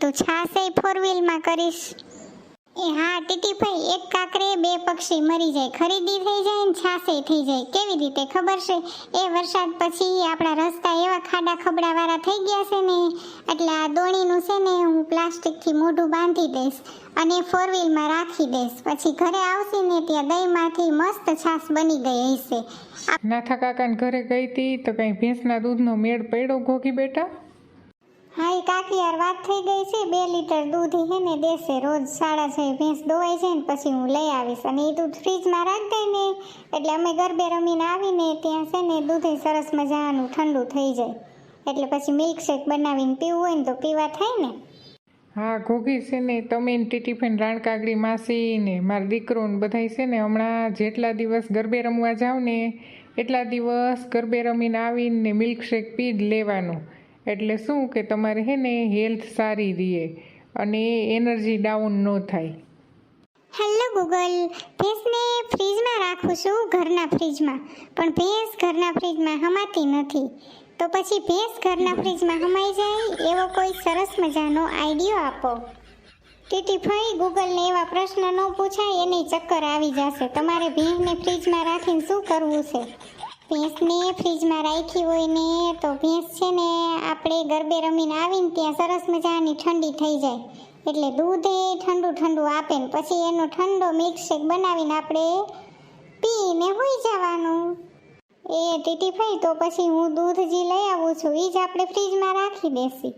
તું છાસે ફોર વ્હીલમાં કરીશ. એ હા, ટીટીભાઈ, એક કાકરે બે પક્ષી મરી જાય. ખરીદી થઈ જાય ને છાસે થઈ જાય. કેવી રીતે ખબર છે? એ વરસાદ પછી આપણા રસ્તા એવા ખાડા ખબડાવાળા થઈ ગયા છે ને, એટલે આ દોણીનું છે ને હું પ્લાસ્ટિકથી મોઢું બાંધી દઈશ અને ફોર વ્હીલમાં રાખી દઈશ. પછી ઘરે આવશે ને ત્યાં દહીંમાંથી મસ્ત છાશ બની ગઈ હશે. નાથા કાકાને ઘરે ગઈ હતી તો કઈ ભેંસના દૂધનો મેળ પડ્યો ઘોઘી બેટા? હા એ કાકી, યાર વાત થઈ ગઈ છે. બે લીટર દૂધ હે ને દેશે રોજ સાડા છ ભેંસ દોવાય છે ને પછી હું લઈ આવીશ. અને એ દૂધ ફ્રીજમાં રાખ દે ને. એટલે અમે ગરબે રમીને આવીને ત્યાં છે ને દૂધે સરસ મજાનું ઠંડુ થઈ જાય. એટલે પછી મિલ્કશેક બનાવીને પીવું હોય ને તો પીવા થાય ને. હા, ઘોઘી છે ને, તમે ટીટીફેન રાણકાગડી, માસી ને, મારો દીકરો ને બધાય છે ને, હમણાં જેટલા દિવસ ગરબે રમવા જાવ ને, એટલા દિવસ ગરબે રમીને આવીને મિલ્કશેક પી જ લેવાનું. એટલે શું કે તમારે હે ને હેલ્થ સારી રહે અને એનર્જી ડાઉન ન થાય. હેલો ગૂગલ ભેંસને ફ્રીજમાં રાખું છું, ઘરના ફ્રીજમાં પણ ભેંસ ઘરના ફ્રીજમાં હમાતી નથી. તો પછી ભેંસ ઘરના ફ્રીજમાં હમાઈ જાય, એવો કોઈ સરસ મજાનો આઈડિયો આપો. ટીટી ફરી ગૂગલને એવા પ્રશ્ન ન પૂછાય, એની ચક્કર આવી જશે. તમારે ભેંસને ફ્રીજમાં રાખીને શું કરવું છે? ભેંસને ફ્રીજમાં રાખી હોય ને તો ભેંસ છે ને આપણે ગરબે રમીને આવીને ત્યાં સરસ મજાની ઠંડી થઈ જાય. એટલે દૂધ એ ઠંડુ ઠંડુ આપે ને પછી એનો ઠંડો મિલ્કશેક બનાવીને આપણે પીને હોઈ જવાનું. એ ટીટી ફઈ તો પછી હું દૂધ જે લઈ આવું છું એ જ આપણે ફ્રીજમાં રાખી દેસી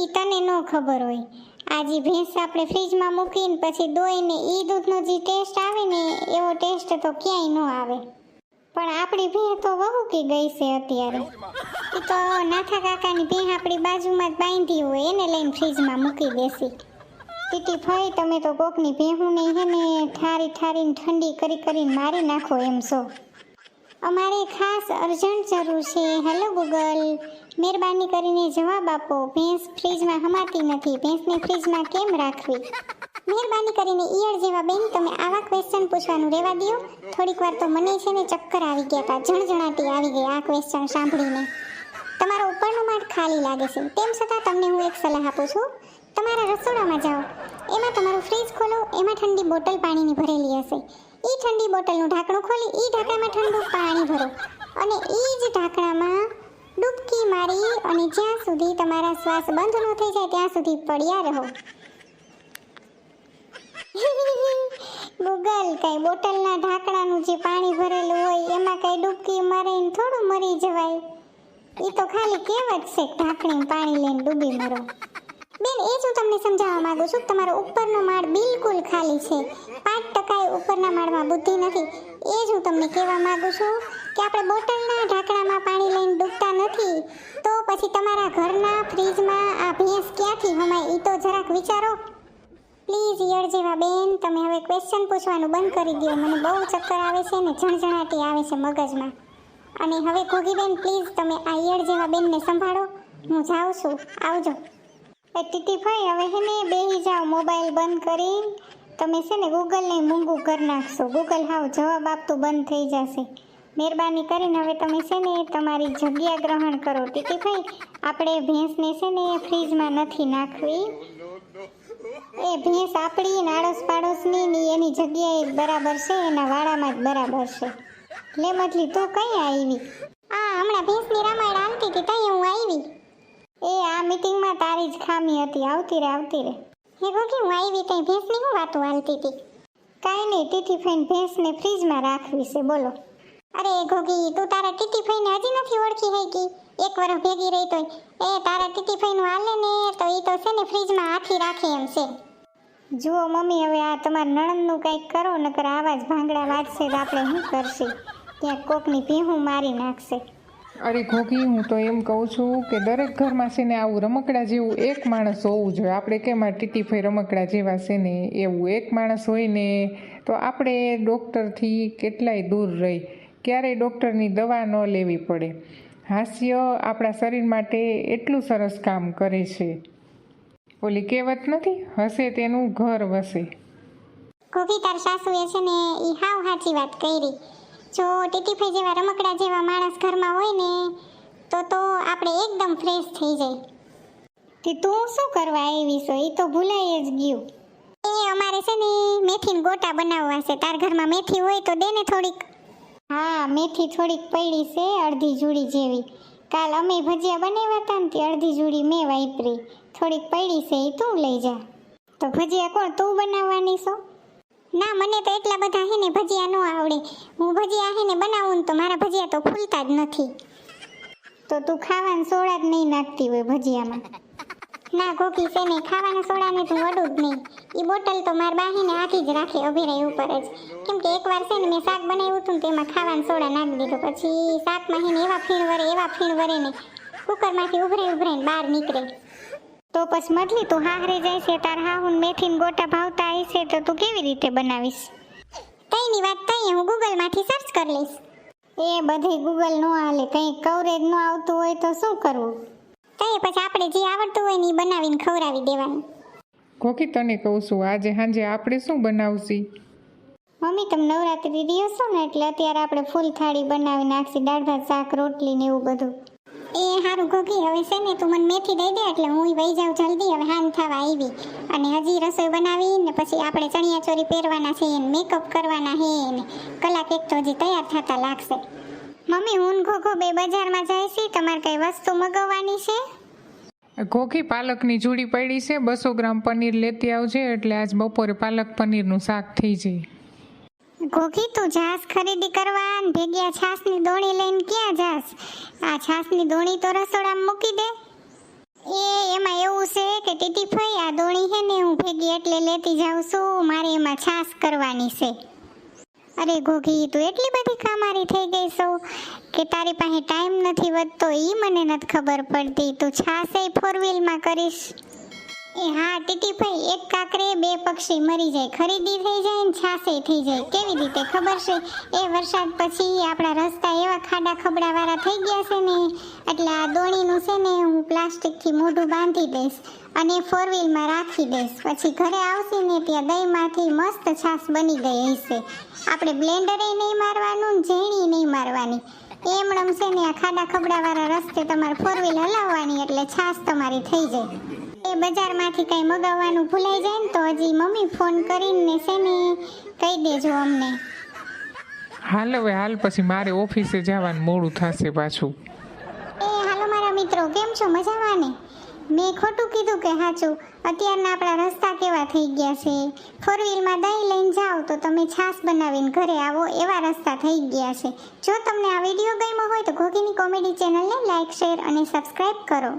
એ તને ન ખબર હોય. આજે ભેંસ આપણે ફ્રીજમાં મૂકીને પછી દોઈને એ દૂધનો જે ટેસ્ટ આવે ને, એવો ટેસ્ટ તો ક્યાંય ન આવે. પણ આપણી ભેં તો વહુકી ગઈ છે અત્યારે. એ તો નાથા કાકાની ભેં આપણી બાજુમાં જ બાંધી હોય, એને લઈને ફ્રીજમાં મૂકી દેસી ટીટી ફઈ તમે તો કોકની ભેહુને હે ઠારી ઠારીને ઠંડી કરી કરીને મારી નાખો એમ છો. અમારે ખાસ અર્જન્ટ જરૂર છે. Hello Google. મહેરબાની કરીને જવાબ આપો. ભેંસ ફ્રીજમાં હમાતી નથી. ભેંસને ફ્રીજમાં કેમ રાખવી? મહેરબાની કરીને ઈયળ જેવા બેન તમે આવા ક્વેશ્ચન પૂછવાનું રહેવા દો થોડીક વાર તો મને છે ને ચક્કર આવી ગયા હતા જણજણાટી આવી ગઈ આ ક્વેશ્ચન સાંભળીને. તમારો ઉપરનું માળ ખાલી લાગે છે. તેમ છતાં તમને હું એક સલાહ આપું છું. તમારા રસોડામાં જાઓ. એમાં તમારું ફ્રીજ ખોલો. એમાં ઠંડી બોટલ પાણીની ભરેલી હશે. એ ઠંડી બોટલનું ઢાંકણું ખોલી એ ઢાંકણામાં ઠંડુ પાણી ભરો. અને એ જ ઢાંકણામાં ડૂબકી મારી અને જ્યાં સુધી તમારા શ્વાસ બંધ ન થઈ જાય ત્યાં સુધી પડ્યા રહો. ગૂગલ કઈ બોટલના ઢાંકણાનું જે પાણી ભરેલું હોય, એમાં કઈ ડૂબકી મારીને થોડું મરી જવાય. એ તો ખાલી કહેવત છે ઢાંકણી પાણી લઈને ડૂબી મરો. બેન, એ જ હું તમને સમજાવવા માંગુ છું તમારો ઉપરનો માળ બિલકુલ ખાલી છે. પાંચ ટકા ઉપરના માળમાં બુદ્ધિ નથી. એ જ હું તમને કહેવા માંગુ છું કે આપણે બોટલના ઢાંકણામાં પાણી લઈને ડૂબતા નથી. તો પછી તમારા ઘરના, ફ્રીજમાં આ ભેંસ ક્યાંથી હમાય એ તો જરાક વિચારો. પ્લીઝ ઈયળ જેવા બેન, તમે હવે ક્વેશ્ચન પૂછવાનું બંધ કરી દો મને બહુ ચક્કર આવે છે ને, ઝણઝણાટી આવે છે મગજમાં. અને હવે ઘોઘીબેન પ્લીઝ તમે આ યર જેવા બેનને સંભાળો. હું જાઉં છું. આવજો. એ ટીટી ભાઈ હવે હે ને, બેહી જાઓ, મોબાઈલ બંધ કરી તમે છે ને ગૂગલને મૂંગું કરી નાખશો. ગૂગલ હાવ જવાબ આપતું બંધ થઈ જશે. મહેરબાની કરીને હવે તમે છે ને, તમારી જગ્યા ગ્રહણ કરો. ટીટી ભાઈ આપણે ભેંસને છે ને ફ્રીજમાં નથી નાખવી. એ ભેંસ આપણી નાડોશ પાડોશની ની એની જગ્યાએ બરાબર છે, એના વાડામાં જ બરાબર છે. લે મતલી, તું કઈ આવી આ હમણાં ભેંસની રામાયણ આવતી હતી તઈ હું આવી એ આ મીટિંગમાં તારી જ ખામી હતી, આવતી રે આવતી રે. હે ગોગી હું આવી તઈ ભેંસની હું વાતો હાલતી હતી કાંઈ નહીં ટીટી ફાઈન ભેંસને ફ્રીજમાં રાખવી છે, બોલો. અરે ગોગી તું તારા ટીટી ફાઈને હજી નથી ઓળખી હઈ કી એક વરસ ભેગી રહી તોય. એ તારા ટીટી ફાઈનું હાલે ને, તો એ તો છે ને ફ્રીજમાં હાથી રાખે એમ છે. જુઓ મમ્મી, હવે આ તમારા નણંદનું કંઈક કરો, નકર આવા જ ભાંગડા વાજશે તો આપણે શું કરશે? ત્યાં કોકની પીહું મારી નાખશે. અરે ઘોઘી, હું તો એમ કહું છું કે દરેક ઘરમાં છે ને આવું રમકડા જેવું એક માણસ હોવું જોઈએ. આપણે કેમ આ ટીટીફાઈ રમકડા જેવા છે ને એવું એક માણસ હોય ને, તો આપણે ડૉક્ટરથી કેટલાય દૂર રહી. ક્યારેય ડૉક્ટરની દવા ન લેવી પડે. હાસ્ય આપણા શરીર માટે એટલું સરસ કામ કરે છે. ઓલી કહેવત નથી? હશે તેનું ઘર વસે. કોકી તાર સાસુએ છે ને ઈ હાવ સાચી વાત કરી. જો ટીટીફાઈ જેવા રમકડા જેવા માણસ ઘરમાં હોય ને તો તો આપણે એકદમ ફ્રેશ થઈ જાય. તે તું શું કરવા આવી છો? એ તો ભૂલાઈ જ ગયું. એ અમારે છે ને મેથીના ગોટા બનાવવા છે. તાર ઘરમાં મેથી હોય તો દે ને થોડીક. હા મેથી થોડીક પડી છે અડધી જુડી જેવી. કાલ અમે ભજીયા બનાવ્યા હતા ને તે અડધી જોડી મેં વાપરી. થોડીક પડી છે એ તું લઈ જા. તો ભજીયા કોણ તું બનાવવાની છો? ના, મને તો એટલા બધા હે ને ભજીયા ન આવડે. હું ભજીયા હે ને બનાવું તો મારા ભજીયા તો ફૂલતા જ નથી. તો તું ખાવાનું સોડા જ નહીં નાખતી હોય ભજીયામાં. ના ગોકી છે નહીં, ખાવાના સોડાને તું વડું જ નહીં. એ બોટલ તો માર બાહીને આખી જ રાખે અભિરાય ઉપર જ. કેમ કે એકવાર છે ને મેં શાક બનાવ્યું હતું તેમાં ખાવાના સોડા નાખી દીધું. પછી શાકમાં હે એવા ફીણ વરે એવા ફીણ વરે ને કુકરમાંથી ઉભરાઈ ઉભરાઈને બહાર નીકળે. તો પછી મટલી તું હાહરે જાય છે, તાર હાહુન મેથીન ગોટા ભાવતા હશે તો તું કેવી રીતે બનાવીશ? કઈની વાત તઈ, હું ગૂગલમાંથી સર્ચ કરી લઈશ. એ બધે ગૂગલ નો હાલે, કંઈ કવરેજ નો આવતું હોય તો શું કરવું? તઈ પછી આપણે જે આવડતું હોય ને એ બનાવીને ખવડાવી દેવાનું. કોકી તને કહું છું આજે સાંજે આપણે શું બનાવશી? મમ્મી તમે નવરાત્રી દિવસો ને એટલે અત્યારે આપણે ફૂલ થાળી બનાવી નાખશી દાળ ભાત શાક રોટલી ને એવું બધું. એ હારું ગોગી હવે છે ને તું મને મેથી દઈ દે એટલે હું વહી જાઉં જલ્દી હવે હાન થવા આવી. અને હજી રસોઈ બનાવી ને પછી આપણે ચણિયા ચોરી પહેરવાના છે ને મેકઅપ કરવાના છે ને કલાક એક તો હજી તૈયાર થતા લાગશે. મમ્મી હું ઘોઘો બે બજારમાં જાય છે. તમારે કઈ વસ્તુ મગાવવાની છે? ઘોખી પાલકની ચૂડી પડી છે. બસો ગ્રામ પનીર લેતી આવજે એટલે આજ બપોરે પાલક પનીરનું શાક થઈ જાય. ઘોખી તું છાસ ખરીદી કરવા ને છાસની દોણી લઈને ક્યાં જાસ આ છાસની દોણી તો રસોડામાં મૂકી દે. એ એમાં એવું છે કે ટીટી ફઈ આ દોણી છે ને હું ભેગી એટલે લેતી જાઉં છું. મારે એમાં છાસ કરવાની છે. અરે ઘોઘી તું એટલી બધી કામારી થઈ ગઈ છો કે તારી પાસે ટાઈમ નથી વધતો એ મને નથી ખબર પડતી. તું છાસે ફોર વ્હીલમાં કરીશ. એ હા ટીટી ભાઈ એક કાકરે બે પક્ષી મરી જાય. ખરીદી થઈ જાય ને છાસે થઈ જાય. કેવી રીતે? ખબર છે? એ વરસાદ પછી આપણા રસ્તા એવા ખાડા ખબડાવાળા થઈ ગયા છે ને, એટલે આ દોણીનું છે ને હું પ્લાસ્ટિકથી મોઢું બાંધી દઈશ અને ફોર વ્હીલમાં રાખી દઈશ. પછી ઘરે આવશે ને ત્યાં દહીંમાંથી મસ્ત છાશ બની ગઈ હશે. આપણે બ્લેન્ડરે નહીં મારવાનું ને ઝીણી નહીં મારવાની. એમણમ છે ને આ ખાડા ખબડાવાળા રસ્તે તમારે ફોર વ્હીલ હલાવવાની, એટલે છાશ તમારી થઈ જાય. બજારમાંથી કંઈ મગાવવાનું ભૂલાઈ જાય ને તો હજી મમ્મી ફોન કરીને છે ને કહી દેજો અમને. હાલ હવે હાલ પછી મારે ઓફિસે જવાનું મોડું થશે પાછું. એ હાલો મારા મિત્રો કેમ છો? મજામાં ને મેં ખોટું કીધું કે સાચું? અત્યારના આપણા રસ્તા કેવા થઈ ગયા છે? ફોર વ્હીલમાં દહીં લઈને જાઓ તો તમે છાશ બનાવીને ઘરે આવો એવા રસ્તા થઈ ગયા છે. જો તમને આ વીડિયો ગમ્યો હોય તો ઘોઘીની કોમેડી ચેનલને લાઈક શેર અને સબસ્ક્રાઈબ કરો.